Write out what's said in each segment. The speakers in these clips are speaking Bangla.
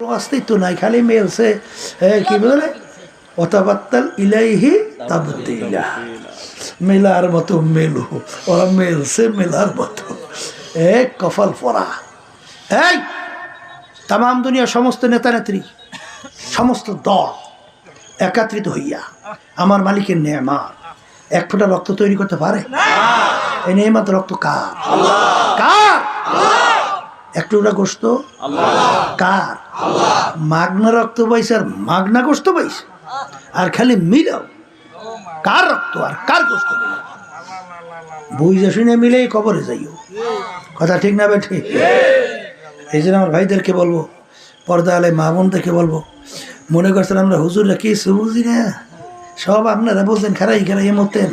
অস্তিত্ব নাই খালি মেলছে এ, কি বলে? অতাবাত্তাল ইলাইহি তাবতিলা মেলার মতো মেলু ওরা মেলছে মেলার মতো। এ কফল পরা এই তাম দুনিয়া সমস্ত নেতা নেত্রী সমস্ত দল একাত্রিত হইয়া আমার মালিকের নেমার এক ফোঁটা রক্ত তৈরি করতে পারে? এই নেমাত রক্ত কার? কার? একটু গোস্ত কার? মাগনা রক্ত পাইছে আর মাগনা গোস্ত পাইছে। আর খালি মিলাও। কার রক্ত আর কার গোস্ত মিলাও বুঝে শুনে মিলেই কবরে যাইও। কথা ঠিক না বে ঠিক এই জন্য আমার ভাইদেরকে বলব পর্দা আলে মা বোনদেরকে বলব, মনে করছেন আমরা হুজুররা কি বুঝি না? সব আপনারা বলতেন খারাই খারাই মতেন।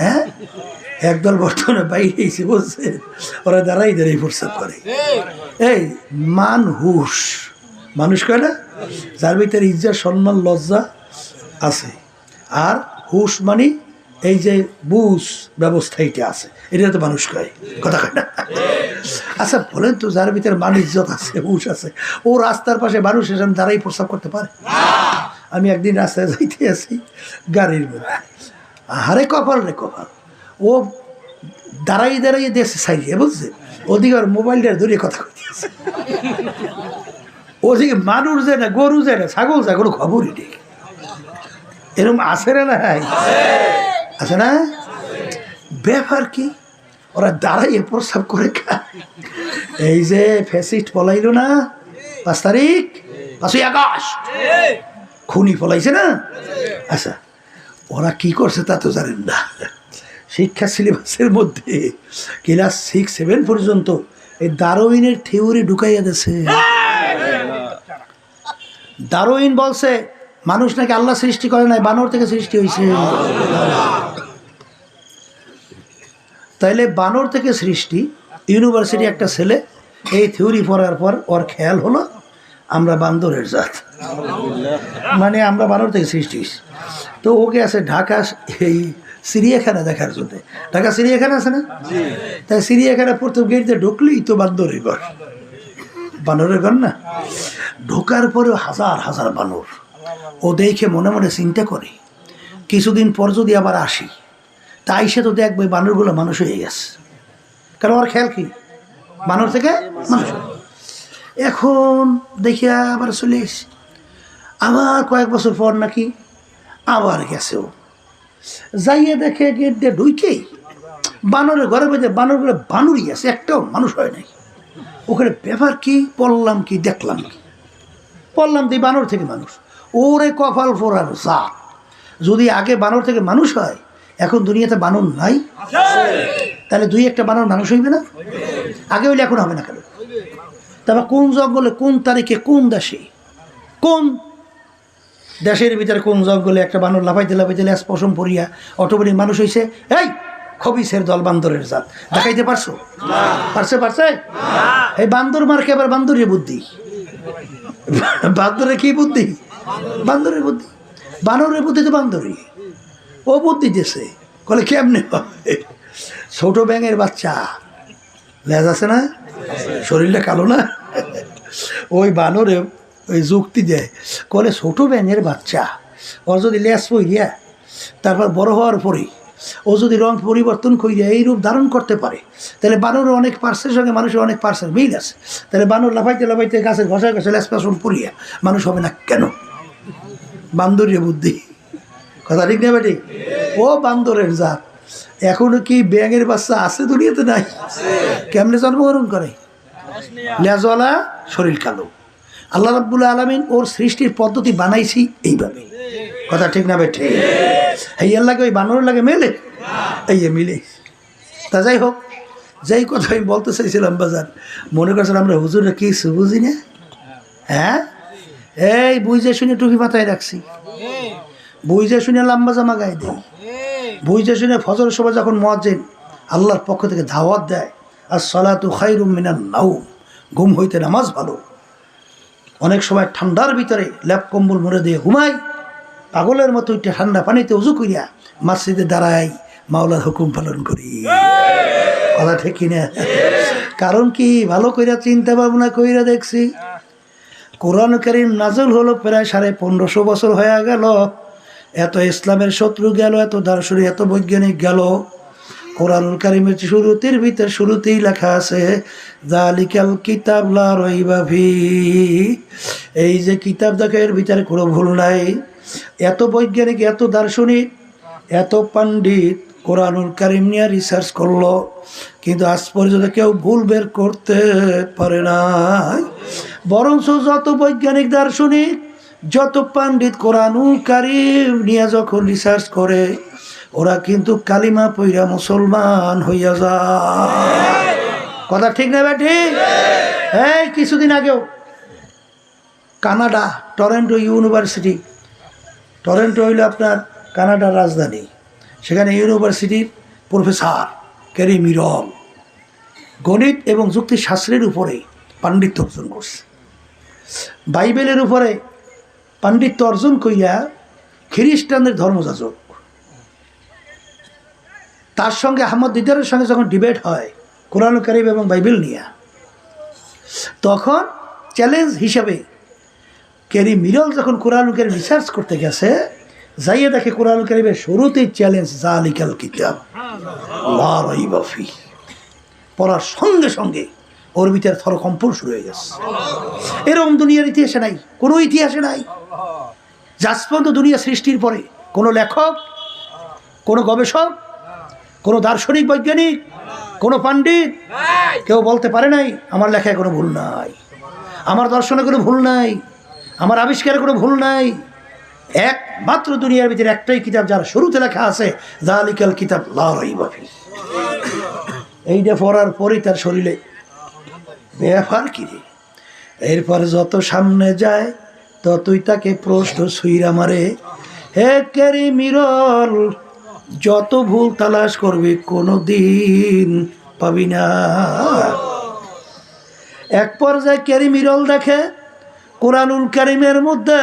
হ্যাঁ? একদল বর্তমানে বাইরে এসে বলছে, ওরা দাঁড়াই দাঁড়াই প্রস্তাব করে। এই, মান হুশ। মানুষ কয় না? যার ভিতরে ইজ্জা সম্মান, লজ্জা আছে। আর হুশ মানে এই যে বুস ব্যবস্থা এটা আছে। এটা তো মানুষ কয়, কথা কয় না? আচ্ছা বলেন তো, যার ভিতরে মান, ইজ্জত আছে, হুশ আছে, ও রাস্তার পাশে মানুষ এসে দাঁড়াই প্রস্তাব করতে পারে? আমি একদিন রাস্তায় যাইতে আছি গাড়ির মধ্যে। হারে কপাল রে, কপাল। ও দাঁড়াই দাঁড়াইয়ে দেশে সাইডে বুঝছে? ওদিকে আর মোবাইলটা ধরে কথা কইতেছে। ওদিকে মানুষ যায় না, গরু যায় না, ছাগল যায় কোনো খবরই নেই। এরকম আছে না নাই? আছে না? ব্যাপার কি? ওরা দাঁড়াইয়ে প্রস্তাব করে এই যে ফেসিস্ট পলাইলো না, পাঁচ তারিখ? পাঁচই আগস্ট। খুনি পলাইছে না? আচ্ছা ওরা কি করছে তা তো জানেন না। শিক্ষা সিলেবাসের মধ্যে ক্লাস সিক্স সেভেন পর্যন্ত এই দারোইনের থিওরি ঢুকাইয়া দিয়েছে। দারোইন বলছে, মানুষ নাকি আল্লাহ সৃষ্টি করে নাই, বানর থেকে সৃষ্টি হয়েছে তাইলে বানর থেকে সৃষ্টি ইউনিভার্সিটি একটা ছেলে, এই থিওরি পড়ার পর ওর খেয়াল হলো, আমরা বান্দরের জাত। মানে আমরা বানর থেকে সৃষ্টি হয়েছি তো ওকে আছে ঢাকা, এই চিড়িয়াখানা দেখার জন্য। ঢাকা চিড়িয়াখানা আছে না? তাই চিড়িয়াখানা প্রথম গেটে ঢুকলেই তো বান্দরের ঘর। বানরের ঘর না? ঢোকার পরেও হাজার হাজার বানর ও দেখে মনে মনে চিন্তা করে কিছুদিন পর যদি আবার আসি তাই সে তো দেখবে বানরগুলো মানুষ হয়ে গেছে। কারণ ওর খেয়াল কি? বানর থেকে মানুষ এখন দেখিয়া আবার চলে আবার কয়েক বছর পর নাকি আবার গেছে ও। যাইয়ে দেখে গেট দিয়ে ঢুইকেই বানরের ঘরে বেঁধে বানরগুলো বানরই আছে, একটাও মানুষ হয় নাই। ওখানে ব্যাপার কি, পড়লাম কি, দেখলাম কি? পড়লাম তুই বানর থেকে মানুষ। ওরে কপাল ফোরার জাত। যদি আগে বানর থেকে মানুষ হয়, এখন দুনিয়াতে বানর নাই। তাহলে দুই একটা বানর মানুষ হইবে না? আগে হইলে এখন হবে না কেন? তারপর কোন জঙ্গলে কোন তারিখে কোন দেশে কোন দেশের ভিতরে কোন জঙ্গলে একটা বানর লাফাইতে লাফাইতে ল্যাস পশম পরিয়া অটোমেটিক মানুষ হয়েছে এই, খবিসের দল বান্দরের জাত। দেখাইতে পারছ? পারছে পারছে? এই বান্দর মার্কে আবার বান্দরের বুদ্ধি। বান্দরের কি বুদ্ধি? বান্দরের বুদ্ধি। বানরের বুদ্ধি তো বান্দরই। ও বুদ্ধি দিয়েছে বলে, কেমনে ছোট ব্যাঙের বাচ্চা। লেজ আছে না? শরীরটা কালো না? ওই বানরে ওই যুক্তি দেয়। কলে ছোট ব্যাঙের বাচ্চা। ওর যদি লেজ পইয়া তারপর বড় হওয়ার পরেই ও যদি রং পরিবর্তন করিয়া এই রূপ ধারণ করতে পারে, তাহলে বানরের অনেক পার্সের সঙ্গে মানুষের অনেক পার্সের মিল আছে। তাহলে বানর লাফাইতে লাফাইতে গাছের ঘষায় ঘষে লেজ পাশন পড়িয়া মানুষ হবে না কেন? বান্দরীয় বুদ্ধি। কথা ঠিক না ও বান্দরের জাত। এখনও কি ব্যাঙের বাচ্চা আছে দুনিয়াতে নাই? কেমনে জন্মগ্রহণ করে? লেজওয়ালা শরীর কালো। আল্লাহ রাব্বুল আলমিন ওর সৃষ্টির পদ্ধতি বানাইছি এইভাবে। কথা ঠিক না বেঠে? এই লাগে ওই বানরের লাগে মেলে? এই যে মিলে। তা যাই হোক, যেই কথা আমি বলতে চাইছিলাম বাজার, মনে করছেন আমরা হুজুরে কি বুঝি না? হ্যাঁ? এই বুঝে শুনে টুপি মাথায় রাখছি। বুঝে শুনে লম্বা জামা গায়ে দেয় বুঝে শুনে ফজর সময় যখন মজ্জেন আল্লাহর পক্ষ থেকে ধাওয়াত দেয় আর সলাতু খাইরুম মিনান নাও ঘুম হইতে নামাজ ভালো। অনেক সময় ঠান্ডার ভিতরে ল্যাপ কম্বল মুড়ে দিয়ে ঘুমাই, পাগলের মতো একটা ঠান্ডা পানিতে উজু করিয়া মসজিদে দাঁড়াই, মাওলার হুকুম পালন করি। কথা ঠিক কিনা? কারণ কি? ভালো কইরা চিন্তা ভাবনা কইরা দেখছি, কোরআন করিম নাজল হলো প্রায় সাড়ে পনেরোশো বছর হয়ে গেল, এত ইসলামের শত্রু গেল, এত দার্শনিক, এত বৈজ্ঞানিক গেল কোরআনুল কারিমের শুরুতের ভিতর শুরুতেই লেখা আছে জালিকাল কিতাব লা রইবা ফি। এই যে কিতাব দেখে এর ভিতরে কোনো ভুল নাই। এত বৈজ্ঞানিক, এত দার্শনিক, এত পণ্ডিত কোরআনুল কারিম নিয়ে রিসার্চ করল, কিন্তু আজ পর্যন্ত কেউ ভুল বের করতে পারে না বরঞ্চ যত বৈজ্ঞানিক, দার্শনিক, যত পণ্ডিত কোরআনুল কারিম নিয়ে যখন রিসার্চ করে ওরা কিন্তু কালিমা পইরা মুসলমান হইয়া যায়। কথা ঠিক না বেটি এই, কিছুদিন আগেও কানাডা, টরেন্টো ইউনিভার্সিটি, টরেন্টো হইল আপনার কানাডার রাজধানী। সেখানে ইউনিভার্সিটির প্রফেসর ক্যারি মিরল গণিত এবং যুক্তিশাস্ত্রের উপরে পাণ্ডিত্য অর্জন করছে। বাইবেলের উপরে পাণ্ডিত্য অর্জন কইয়া খ্রিস্টানদের ধর্মযাজক তার সঙ্গে আহমদ দিদারের সঙ্গে যখন ডিবেট হয় কোরআন করিম এবং বাইবেল নিয়ে, তখন চ্যালেঞ্জ হিসাবে ক্যারি মিরল যখন কোরআন করিম রিসার্চ করতে গেছে, যাইয়ে দেখে কোরআন করিমের শুরুতেই চ্যালেঞ্জ জালিকাল কিতাব ফি। পড়ার সঙ্গে সঙ্গে ওর ভিতরে থরকম্পন শুরু হয়ে গেছে এরকম দুনিয়ার ইতিহাসে নাই, কোনো ইতিহাসে নাই পর্যন্ত দুনিয়া সৃষ্টির পরে কোনো লেখক, কোনো গবেষক কোনো দার্শনিক বৈজ্ঞানিক কোনো পণ্ডিত কেউ বলতে পারে নাই আমার লেখায় কোনো ভুল নাই আমার দর্শনে কোনো ভুল নাই আমার আবিষ্কারে কোনো ভুল নাই। একমাত্র দুনিয়ার ভিতরে একটাই কিতাব যার শুরুতে লেখা আছে জালিকাল কিতাব লাফি এইটা পড়ার পরেই তার শরীরে ব্যাপার কি রে? এরপরে যত সামনে যায় ততই তাকে প্রশ্ন সুইরা মারে হে কেরি মিরল যত ভুল তালাশ করবে কোনো দিন পাবি না। এক পর্যায়ে ক্যারি মিরল দেখে, কোরআনুল কারিমের মধ্যে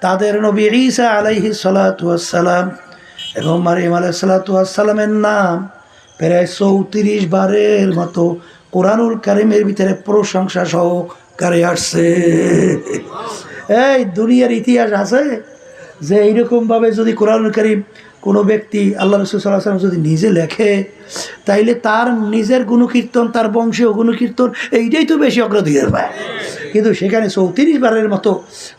তাদের নবী ঈসা আলাইহি সালাতাম এবং মারিম আলাই সালাতামের নাম প্রায় চৌত্রিশ বারের মতো কোরআনুল কারিমের ভিতরে প্রশংসা সহকারে আসছে। এই দুনিয়ার ইতিহাস আছে যে এইরকমভাবে যদি কোরআনুল কারিম কোনো ব্যক্তি আল্লাহ রসুল সাল্লাহ সাল্লাম যদি নিজে লেখে, তাইলে তার নিজের গুণকীর্তন, তার বংশীয় গুণকীর্তন এইটাই তো বেশি অগ্রাধিকার পায়। কিন্তু সেখানে চৌত্রিশ বারের মতো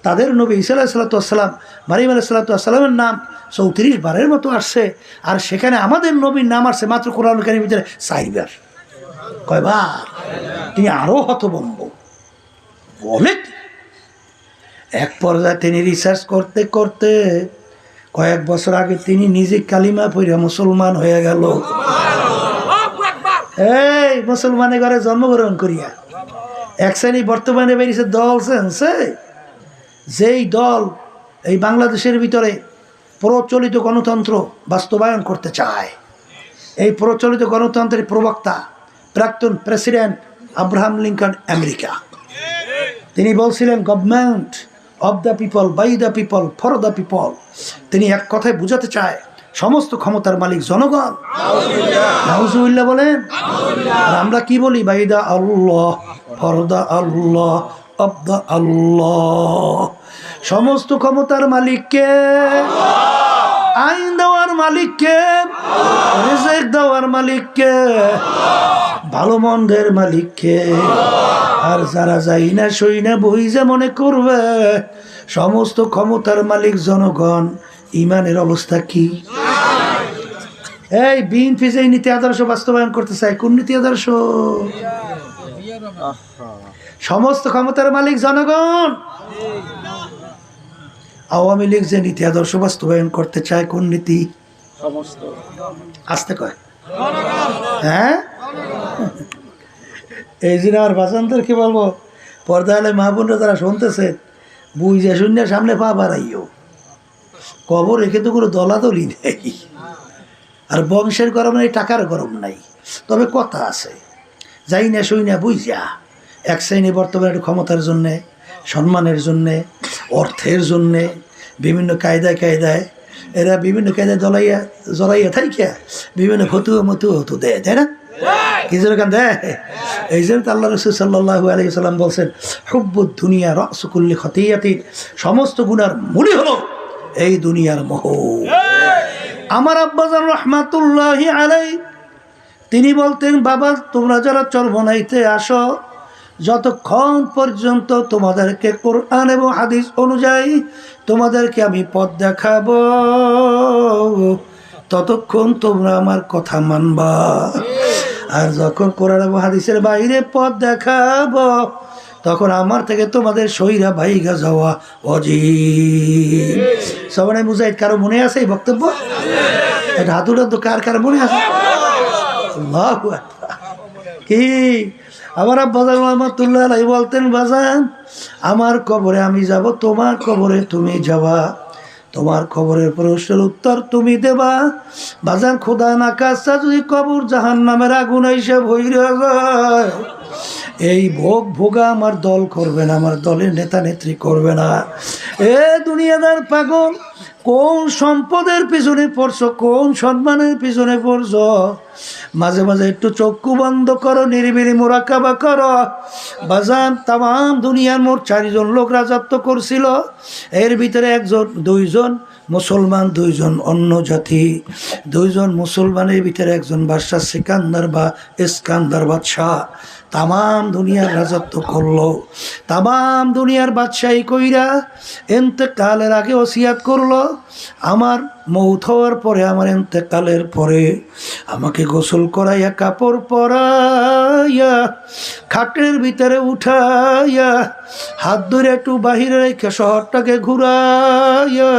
তাদের নবী ইসা সাল্লাতাম মারিম আলাহ সাল্লাতামের নাম চৌত্রিশ বারের মতো আসছে। আর সেখানে আমাদের নবীর নাম আসছে মাত্র কোরআন কারির ভিতরে চাইবার কয়বার? তিনি আরও হতবম্ব বলে এক পর্যায়ে তিনি রিসার্চ করতে করতে কয়েক বছর আগে তিনি নিজে কালিমা পড়ে মুসলমান হয়ে গেল। এই, মুসলমানের ঘরে জন্মগ্রহণ করিয়া। এক শ্রেণি বর্তমানে বেরিয়েছে দল সেন্সে যেই দল এই বাংলাদেশের ভিতরে প্রচলিত গণতন্ত্র বাস্তবায়ন করতে চায়। এই প্রচলিত গণতন্ত্রের প্রবক্তা প্রাক্তন প্রেসিডেন্ট আব্রাহাম লিঙ্কন, আমেরিকা। তিনি বলছিলেন government of the people by the people for the people তিনি এক কথায় বুঝাতে চায়, সমস্ত ক্ষমতার মালিক জনগণ। বলেন, আর আমরা কি বলি? By the Allah for the Allah of the Allah সমস্ত ক্ষমতার মালিককে, আইন দেওয়ার মালিককে, রেজেক দেওয়ার মালিককে, ভালো মন্দের মালিককে। আর যারা যাই না সই না বই যে মনে করবে। সমস্ত ক্ষমতার মালিক জনগণ ইমানের অবস্থা কি? এই বিএনপি যে নীতি আদর্শ বাস্তবায়ন করতে চায় কোন নীতি আদর্শ? সমস্ত ক্ষমতার মালিক জনগণ। আওয়ামী লীগ যে নীতি আদর্শ বাস্তবায়ন করতে চায় কোন নীতি? আসতে কয়। হ্যাঁ? এই আর বাসন্তর কি বলব? পর্দা হলে মাহবুনরা যারা শুনতেছে, বুঝে শূন্য সামনে পা বাড়াইও। কবর রেখে তো কোনো দলাদলি নেই। আর বংশের গরম নেই, টাকার গরম নাই। তবে কথা আছে, যাই না শুই না বুঝা এক শ্রেণি বর্তমানে ক্ষমতার জন্যে, সম্মানের জন্যে, অর্থের জন্যে, বিভিন্ন কায়দায় কায়দায়। এরা বিভিন্ন কায়দায় দলাইয়া জলাইয়া থাইকা বিভিন্ন ফতুয়া মতুয়া হতো দেয়, তাই না? কি জোরে কান্দে? এই জন্য আল্লাহ রসুল সাল্লাহু আলহি সাল্লাম বলছেন হুব্বুদ দুনিয়া রসকুল্লি খতিয়াতির সমস্ত গুনার মূলই হলো এই দুনিয়ার মোহ আমার আব্বাজান রহমাতুল্লাহ আলাই তিনি বলতেন বাবা তোমরা যারা চরমনাইতে আসো যতক্ষণ পর্যন্ত তোমাদেরকে কোরআন এবং হাদিস অনুযায়ী তোমাদেরকে আমি পথ দেখাবো ততক্ষণ তোমরা আমার কথা মানবা। আর যখন কোরআন হাদিসের বাইরে পথ দেখাব, তখন আমার থেকে তোমাদের সইরা বাইগা যাওয়া অজীব সবাই মুজাহিদ, কারও মনে আছে এই বক্তব্য? এটা তো, কার কার মনে আছে। কি? আমার আব্বাজান বলতেন, বাজান, আমার কবরে আমি যাব, তোমার কবরে তুমি যাবা তোমার খবরের প্রশ্নের উত্তর তুমি দেবা। বাজান খোদা না কাজটা যদি কবর জাহান নামের আগুন এসে ভৈর এই ভোগ ভোগা আমার দল করবে না, আমার দলের নেতা নেত্রী করবে না। এ দুনিয়াদার পাগল কোন সম্পদের পিছনে পড়ছো, কোন সম্মানের পিছনে পড়ছো? মাঝে মাঝে একটু চক্ষু বন্ধ করো, নিরিবিলি মোরাকাবা করো। বাজান তাম দুনিয়ার মোট চারিজন লোক রাজত্ব করছিল। এর ভিতরে একজন, দুইজন মুসলমান, দুইজন অন্য জাতি। দুইজন মুসলমানের ভিতরে একজন বাদশাহ সিকান্দার বা ইস্কান্দার বাদশাহ। তামাম দুনিয়ার রাজত্ব করল। তামাম দুনিয়ার বাদশাহী কইরা এন্তেকালের আগে ওসিয়াত করল। আমার মৌত হওয়ার পরে, আমার এন্তেকালের পরে আমাকে গোসল করাইয়া, কাপড় পরাইয়া, খাটের ভিতরে উঠাইয়া, হাত ধরে একটু বাহিরে রেখে শহরটাকে ঘুরাইয়া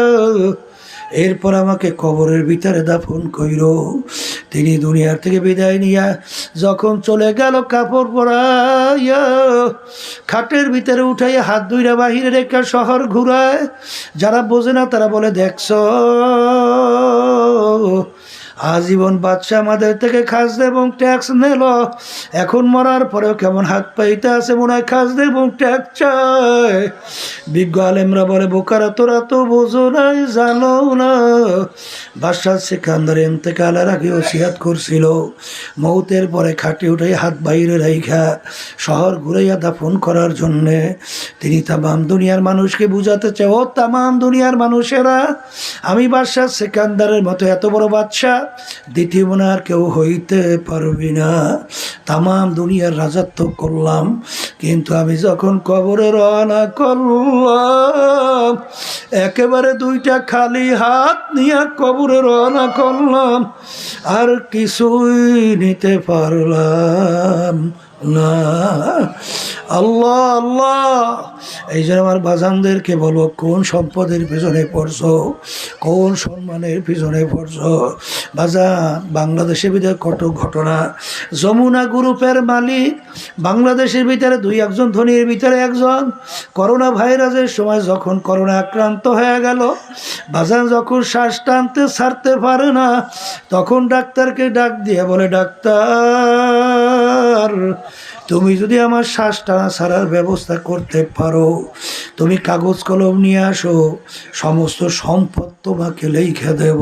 এরপর আমাকে কবরের ভিতরে দাফন কইর। তিনি দুনিয়ার থেকে বিদায় নিয়া যখন চলে গেল কাপড় পরাইয়া, খাটের ভিতরে উঠাই হাত দুইরা বাহিরে রেখে শহর ঘুরায়, যারা বোঝে না তারা বলে, দেখছ আজীবন বাচ্চা আমাদের থেকে খাজনা এবং ট্যাক্স নিল। এখন মরার পরেও কেমন হাত পাইতে আছে মনে হয় খাজনা এবং ট্যাক্স চায়। বিজ্ঞ আলেমরা বলে, বোকারা, তোরা তো বোঝো নাই, জানো না। বাদশাহ সেখানদার এতেকালের আগে ওসিয়াত করছিল। মৌতের পরে খাটে উঠে হাত বাইরে রাইখা, শহর ঘুরাইয়া দাফন করার জন্যে। তিনি তামাম দুনিয়ার মানুষকে বুঝাতে চায়, ও তামাম দুনিয়ার মানুষেরা, আমি বাদশাহ সেকান্দারের মতো এত বড় বাদশাহ দ্বিতীয় কেউ হইতে পারবি না। তামাম দুনিয়ার রাজত্ব করলাম, কিন্তু আমি যখন কবরে রওনা করলাম, একেবারে দুইটা খালি হাত নিয়ে কবরে রওনা করলাম, আর কিছুই নিতে পারলাম। না। আল্লাহ আল্লাহ। এই জন্য আমার বাজানদেরকে বলো, কোন সম্পদের পিছনে পড়ছো? কোন সম্মানের পিছনে পড়ছো? বাজান, বাংলাদেশের ভিতরে কত ঘটনা? যমুনা গ্রুপের মালিক, বাংলাদেশের ভিতরে দুই একজন, ধনীর ভিতরে একজন। করোনা ভাইরাসের সময় যখন করোনা আক্রান্ত হয়ে গেল, বাজান যখন শ্বাস টানতে ছাড়তে পারে না, তখন ডাক্তারকে ডাক দিয়ে বলে, ডাক্তার তুমি যদি আমার শ্বাস টানা ছাড়ার ব্যবস্থা করতে পারো, তুমি কাগজ কলম নিয়ে আসো, সমস্ত সম্পদ তোমাকে লিখে দেব।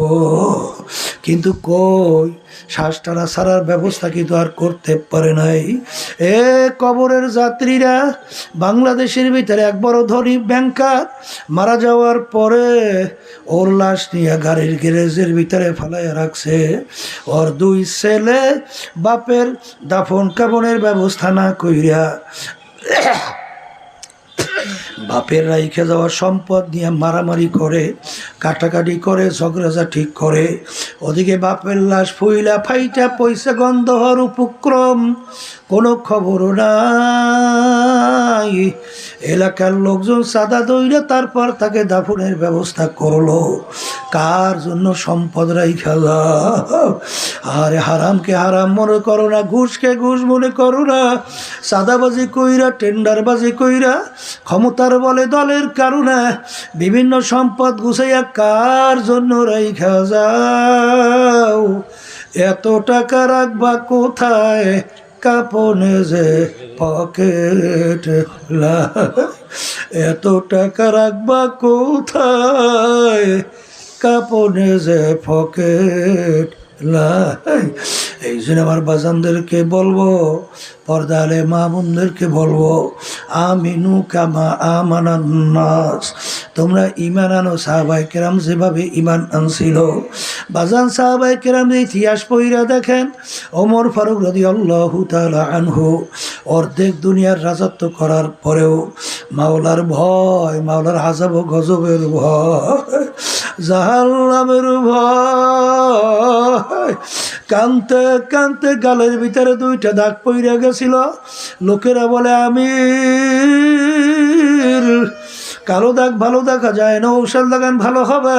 কিন্তু কই? শ্বাস টানা ছাড়ার ব্যবস্থা কিন্তু আর করতে পারে নাই। এ কবরের যাত্রীরা বাংলাদেশের ভিতরে এক বড় ধনী ব্যাংকার মারা যাওয়ার পরে ওর লাশ নিয়ে গাড়ির গ্যারেজের ভিতরে ফেলাইয়া রাখছে। ওর দুই ছেলে বাপের দাফন কাবনের ব্যবস্থা না কইরা বাপের রাইখে যাওয়া সম্পদ নিয়ে মারামারি করে, কাটাকাটি করে ঝগড়াঝা ঠিক করে। ওদিকে বাপের লাশ ফুইলা ফাইটা পয়সা গন্ধ হওয়ার উপক্রম, কোনো খবরও নাই। এলাকার লোকজন সাদা দইলে তারপর তাকে দাফনের ব্যবস্থা করল। কার জন্য সম্পদ রাইখা আরে হারামকে হারাম মনে করো না, ঘুষকে ঘুষ মনে করো না। সাদাবাজি কইরা, টেন্ডারবাজি কইরা, ক্ষমতার বলে দলের কারণে বিভিন্ন সম্পদ গুছাইয়া কার জন্য রাইখা যাও? এত টাকা রাখবা কোথায়? কাপনে যে পকেট এত টাকা রাখবা কোথায়? কাপনে যে পকেট লাই এই জন্য আমার বাজানদেরকে বলব, পর্দালে মা বোনদেরকে বলব, আমিনু কামা আমানান্নাস তোমরা ইমান আনো সাহাবাই কেরাম যেভাবে ইমান আনছিল। বাজান সাহাবাই কেরাম ইতিহাস পইরা দেখেন, ওমর ফারুক রদি আল্লাহ আনহু অর্ধেক দুনিয়ার রাজত্ব করার পরেও মাওলার ভয়, মাওলার আজাব ও গজবের ভয় জাহাল্লামের ভয়। কানতে কানতে গালের ভিতরে দুইটা দাগ পইরা গেছিল। লোকেরা বলে আমি কালো দাগ ভালো দেখা যায় না, ঔষধ লাগান ভালো হবে।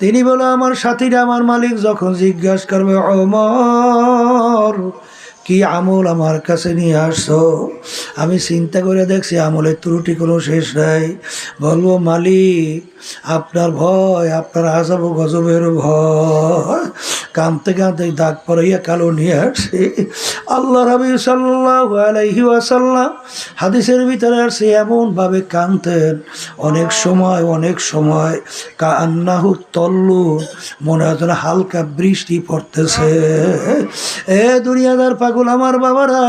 তিনি বলে, আমার সাথীরা, আমার মালিক যখন জিজ্ঞাসা করবে অমর কি আমল আমার কাছে নিয়ে আসছো? আমি চিন্তা করে দেখছি আমলের ত্রুটি কোনো শেষ নাই। বলব, মালিক, আপনার ভয়, আপনার আজাব গজবের ভয়। কাঁদতে কাঁদতে দাগ পরাইয়া কালো নিয়ে আসছি। আল্লাহ রবি সাল্লাহ আলাইহি হাদিসের ভিতরে আসছে, এমনভাবে কাঁদতেন অনেক সময় অনেক সময়। কান্নাহু তল্লু, মনে হয় হালকা বৃষ্টি পড়তেছে। এ দুনিয়াদার আমার বাবারা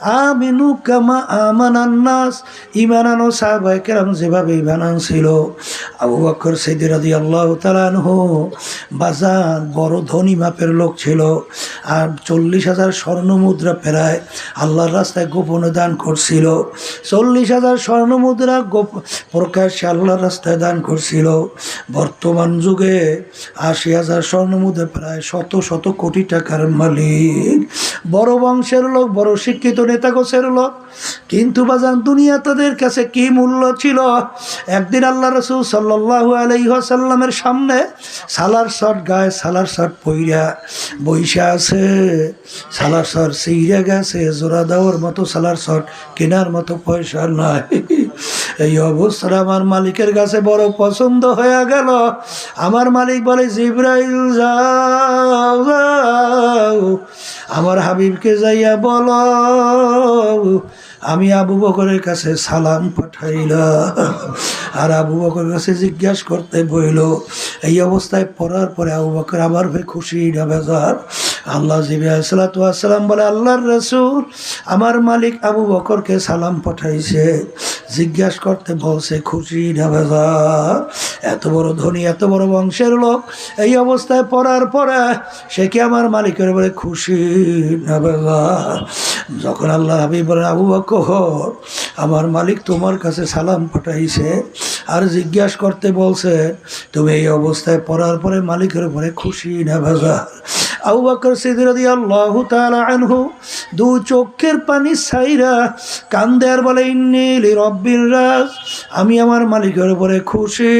আমিনু কামা আমানান্নাস ইমানানো সাহাবাই কেরাম যেভাবে ইমান ছিল আবু বকর সেদির রাদি আল্লাহ তালানহু বাজান বড় ধনী মাপের লোক ছিল আর চল্লিশ হাজার স্বর্ণ মুদ্রা প্রায় আল্লাহর রাস্তায় গোপনে দান করছিল। চল্লিশ হাজার স্বর্ণ মুদ্রা প্রকাশ্যে আল্লাহর রাস্তায় দান করছিল। বর্তমান যুগে আশি হাজার স্বর্ণ মুদ্রা প্রায় শত শত কোটি টাকার মালিক। বড় বংশের লোক বড় শিক্ষিত নেতা গোছের লোক কিন্তু বাজান, দুনিয়া তাদের কাছে কি মূল্য ছিল? একদিন আল্লাহ রসুল সাল্লাহ আলাইসাল্লামের সামনে সালার শট গায়ে সালার শট পইরা বইসা আছে। সালার শট সিইরা গেছে, জোড়া দেওয়ার মতো সালার শট কেনার মতো পয়সা নাই। এই অবস্থাটা আমার মালিকের কাছে বড় পছন্দ হয়ে গেল। আমার মালিক বলে, জিব্রাইল, যাও যাও। আমার হাবিবকে যাইয়া বলো। আমি আবু বকরের কাছে সালাম পাঠাইলাম। আর আবু বকরের কাছে জিজ্ঞাসা করতে বইল, এই অবস্থায় পড়ার পরে আবু বকর আমার খুশি না বেজার? আল্লাহ জিবি বলে, আল্লাহর রসুল আমার মালিক আবু বকরকে সালাম পাঠাইছে। জিজ্ঞাসা করতে বলছে, খুশি না বেজার এত বড় ধনী, এত বড় বংশের লোক, এই অবস্থায় পড়ার পরে সে কি আমার মালিকের বলে, খুশি না বেজার যখন আল্লাহ হাবিব বলেন, আবু বকর, আমার মালিক তোমার কাছে সালাম পাঠাইছে। আর জিজ্ঞাসা করতে বলছে, তুমি এই অবস্থায় পড়ার পরে মালিকের উপরে খুশি না ভেজা দু চোখের পানি ছাইরা কান্দে বলে ইন্নিলি রব্বির রাজ, আমি আমার মালিকের উপরে খুশি।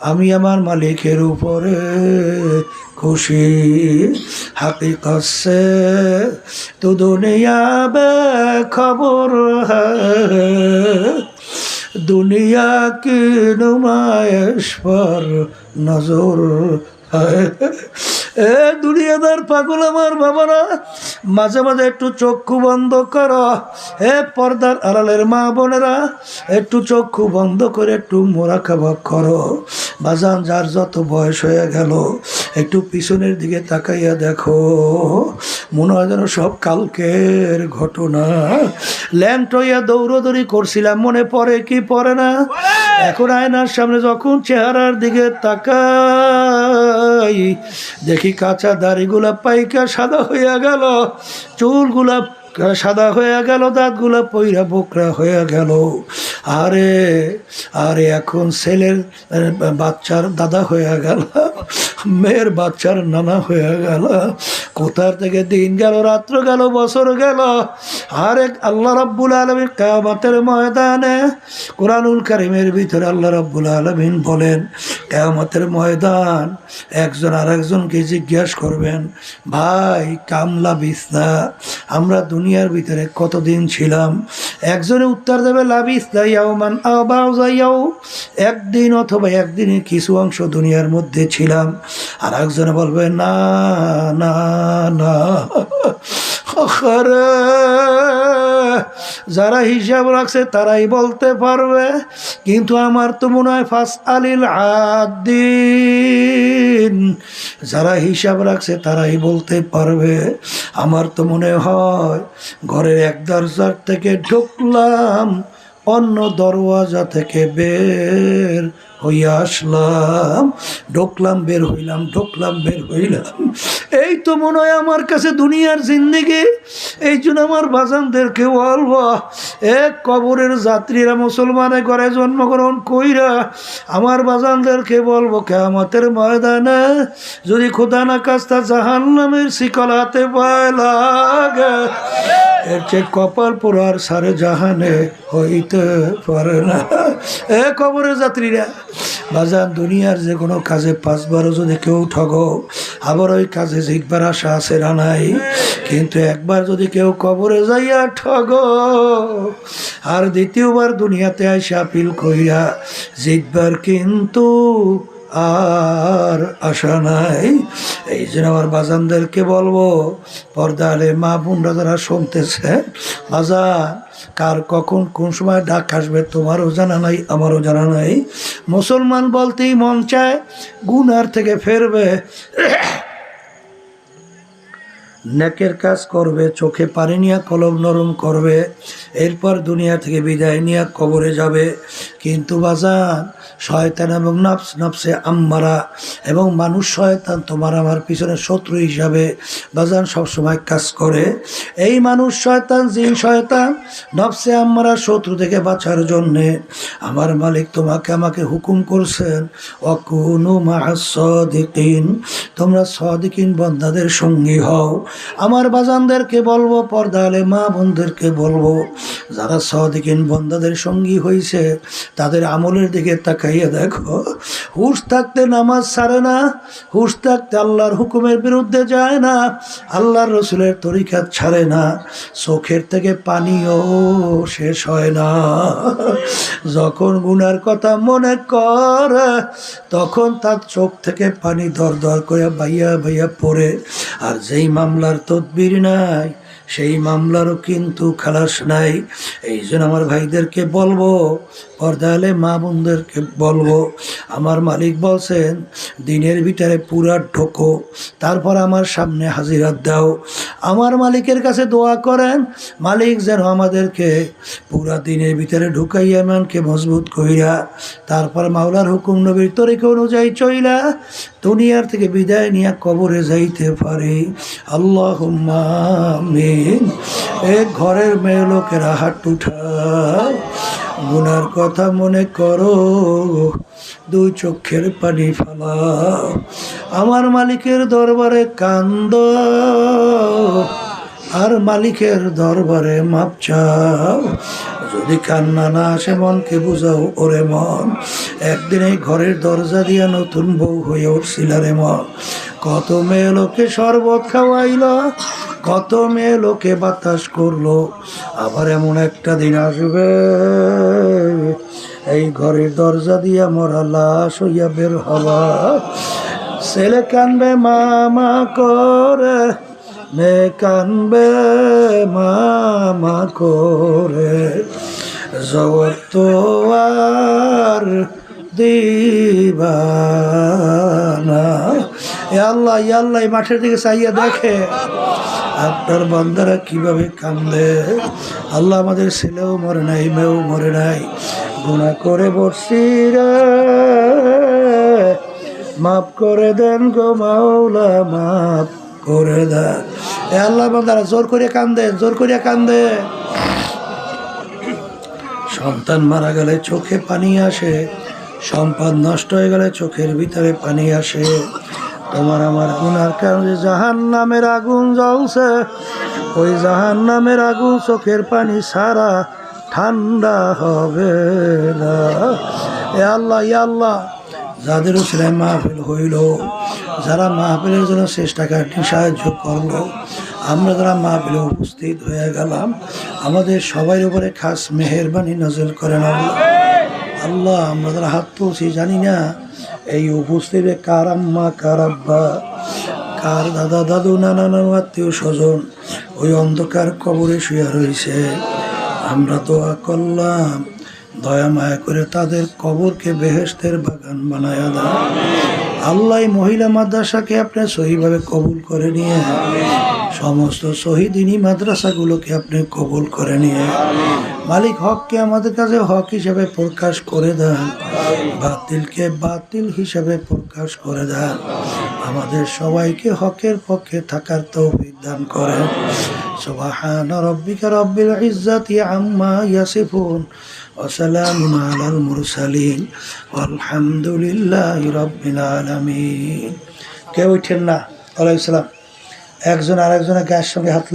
আমি আমার মালিকের উপরে খুশি। হাকিকত সে তো দুনিয়া খবর হ্যায় দুনিয়া কি নুমায়শ পর নজর এ দুনিয়াদার পাগল আমার বাবারা, মাঝে মাঝে একটু চক্ষু বন্ধ করো। হে পর্দার আড়ালের মা বোনেরা, একটু চক্ষু বন্ধ করে একটু মোরা কাবাব করো। বাজান, যার যত বয়স হয়ে গেল, একটু পিছনের দিকে তাকাইয়া দেখো। মনে হয় যেন সব কালকের ঘটনা। ল্যান্ড হইয়া দৌড়দৌড়ি করছিলাম, মনে পড়ে কি পড়ে না? এখন আয়নার সামনে যখন চেহারার দিকে তাকাই, দেখি কাঁচা দাড়িগুলা পাইকা সাদা হইয়া গেল? চুলগুলা সাদা হয়ে গেল দাঁতগুলা পইরা বোকরা হয়ে গেল। আরে আরে, এখন ছেলের বাচ্চার দাদা হয়ে গেল। মেয়ের বাচ্চার নানা হয়ে গেল। কোথার থেকে দিন গেল, রাত্র গেল, বছর গেল? আরে আল্লাহ রব্বুল আলমীর কামাতের ময়দানে কোরআনুল কারিমের ভিতরে আল্লাহ রব্বুল আলমিন বলেন, কেয়ামতের ময়দান একজন আর একজনকে জিজ্ঞাসা করবেন, ভাই কামলা বিসনা আমরা দুনিয়ার ভিতরে কতদিন ছিলাম? একজনে উত্তর দেবে লাবিস দাইয়াওমান আবাও যাইয়াও একদিন অথবা একদিনের কিছু অংশ দুনিয়ার মধ্যে ছিলাম। আর একজনে বলবে, না না না যারা হিসাব রাখছে তারাই বলতে পারবে, কিন্তু আমার তো মনে হয় ফাস আলিল আদিন। যারা হিসাব রাখছে তারাই বলতে পারবে, আমার তো মনে হয় ঘরের এক দরজার থেকে ঢুকলাম, অন্য দরওয়াজা থেকে বের হইয়া আসলাম ঢুকলাম, বের হইলাম, ঢোকলাম, বের হইলাম। এই তো মনে হয় আমার কাছে দুনিয়ার জিন্দিগি, এই জন্য আমার বাজানদেরকে বলব এক কবরের যাত্রীরা মুসলমানের ঘরে জন্মগ্রহণ কইরা আমার বাজানদেরকে বলব কেমতের ময়দানে যদি খোদা না কাস্তা জাহান নামের শিকল হাতে পায় লাগে, এর চেয়ে কপাল পোড়ার সারে জাহানে হইতে পারে না। এ কবরের যাত্রীরা বাজান, দুনিয়ার যে কোনো কাজে পাঁচবারও যদি কেউ ঠগো, আবার ওই কাজে জিতবার আশা আছে রানাই কিন্তু একবার যদি কেউ কবরে যাইয়া ঠগ, আর দ্বিতীয়বার দুনিয়াতে আইসা আপিল কইরা জিতবার কিন্তু আর আশা নাই। এই জন্য আমার বাজানদেরকে বলব, পর্দালে মা বোনরা যারা শুনতেছে বাজান কার কখন কোন সময় ডাক আসবে তোমারও জানা নাই, আমারও জানা নাই। মুসলমান বলতেই মন চায় গুনার থেকে ফেরবে। নেকের কাজ করবে, চোখে পানি নিয়ে কলম নরম করবে, এরপর দুনিয়া থেকে বিদায় নিয়ে কবরে যাবে। কিন্তু বাজান শয়তান এবং নফস, নফসে আম্মারা এবং মানুষ শয়তান, তোমার আমার পিছনে শত্রু হিসাবে বাজান সবসময় কাজ করে। এই মানুষ শয়তান, জিন শয়তান, নফসে আম্মারা শত্রু থেকে বাঁচার জন্যে আমার মালিক তোমাকে আমাকে হুকুম করছেন অকুনু মাহাসদিকিন তোমরা সদিকিন বন্দাদের সঙ্গী হও। আমার বাজানদেরকে বলব, পর্দালে মা বোনদেরকে বলব, যারা সদিকিন বন্দাদের সঙ্গী হয়েছে তাদের আমলের দিকে তাকাইয়া দেখো, হুশ থাকতে নামাজ ছাড়ে না, হুশ থাকতে আল্লাহর হুকুমের বিরুদ্ধে যায় না, আল্লাহর রসুলের তরিকা ছাড়ে না, চোখের থেকে পানিও শেষ হয় না। যখন গুনার কথা মনে কর, তখন তার চোখ থেকে পানি দর দর করে বাইয়া বাইয়া পড়ে, আর যেই মামলার তদবির নাই সেই মামলারও কিন্তু খালাস নাই। এই জন্য আমার ভাইদেরকে বলব, পর্দালে মা বোনদেরকে বলব, আমার মালিক বলছেন, দিনের ভিতরে পুরা ঢোকো, তারপর আমার সামনে হাজিরাত দাও। আমার মালিকের কাছে দোয়া করেন, মালিক যেন আমাদেরকে পুরা দিনের ভিতরে ঢুকাইয়া মানকে মজবুত কইরা, তারপর মাওলার হুকুম নবীর তরিকা অনুযায়ী চইলা দুনিয়ার থেকে বিদায় নিয়ে কবরে যাইতে পারে। আল্লাহ এ ঘরের মেয়ে লোকেরা হাত উঠায় গুনার কথা মনে করো। দুই চক্ষের পানি ফালাও। আমার মালিকের দরবারে কান্দ। আর মালিকের দরবারে মাপ চাও। যদি কান্না না আসে, মনকে বুঝাও ওরে মন। একদিন এই ঘরের দরজা দিয়া নতুন বউ হয়ে উঠছিল রে মন। কত মেয়ে লোকে শরবত খাওয়াইল, কত মেয়ে লোকে বাতাস করল। আবার এমন একটা দিন আসবে, এই ঘরের দরজা দিয়া মরা লাশ হইয়া বের হবা ছেলে কানবে, মামা করে মে কানবে, মামা করে। জগৎ তো আর দিবানা আল্লাহ মাঠের দিকে চাইয়া দেখে আপনার বান্দারা কীভাবে কান্দে। আল্লাহ আমাদের ছেলেও মরে নাই, মেয়েও মরে নাই। গুণা করে বসছি মাফ করে দেন গো মাওলা, মাফ করে দেন। এ আল্লাহ বান্দারা, জোর করে কান্দে, জোর করে কান্দে। সন্তান মারা গেলে চোখে পানি আসে, সম্পদ নষ্ট হয়ে গেলে চোখের ভিতরে পানি আসে। তোমার আমার গুনার কারণে জাহান নামের আগুন জ্বলছে। ওই জাহান নামের আগুন চোখের পানি সারা ঠান্ডা হবে না। এ আল্লাহ ইয়া আল্লাহ, যাদের ছেলে মাহফিল হইল, যারা মাহফিলের জন্য চেষ্টা কাটি সাহায্য করল আমরা যারা মাহফিলে উপস্থিত হয়ে গেলাম, আমাদের সবার উপরে খাস মেহরবানি নজর করেন আল্লাহ। আল্লাহ, আমরা যারা হাত তুলছি, জানি না এই উপস্থিতে কার আম্মা, কার আব্বা, কার দাদা, দাদু, নানা, নানু, আত্মীয়, স্বজন, ওই অন্ধকার কবরে শুয়ে রয়েছে। আমরা দোয়া করলাম, দয়া মায়া করে তাদের কবরকে বেহেস্তের বাগান বানায়া দাও। আল্লাহ মহিলা মাদ্রাসাকে আপনি সহিভাবে কবুল করে নিয়ে সমস্ত শহীদিনী মাদ্রাসাগুলোকে আপনি কবুল করে নিয়ে মালিক হককে আমাদের কাছে হক হিসেবে প্রকাশ করে দেন, বাতিলকে বাতিল হিসেবে প্রকাশ করে দেন। আমাদের সবাইকে হকের পক্ষে থাকার তো বিধান করেন। সবাহান রব্বিকা রব্বিল ইজ্জাতি আম্মা ইয়াসিফুন ওয়া সালামুন আলাল মুরসালিন। আলহামদুলিল্লাহ রব্বিল আলামিন। কে উঠেন না? আলাইহিস একজন আরেকজনের গায়ের সঙ্গে হাত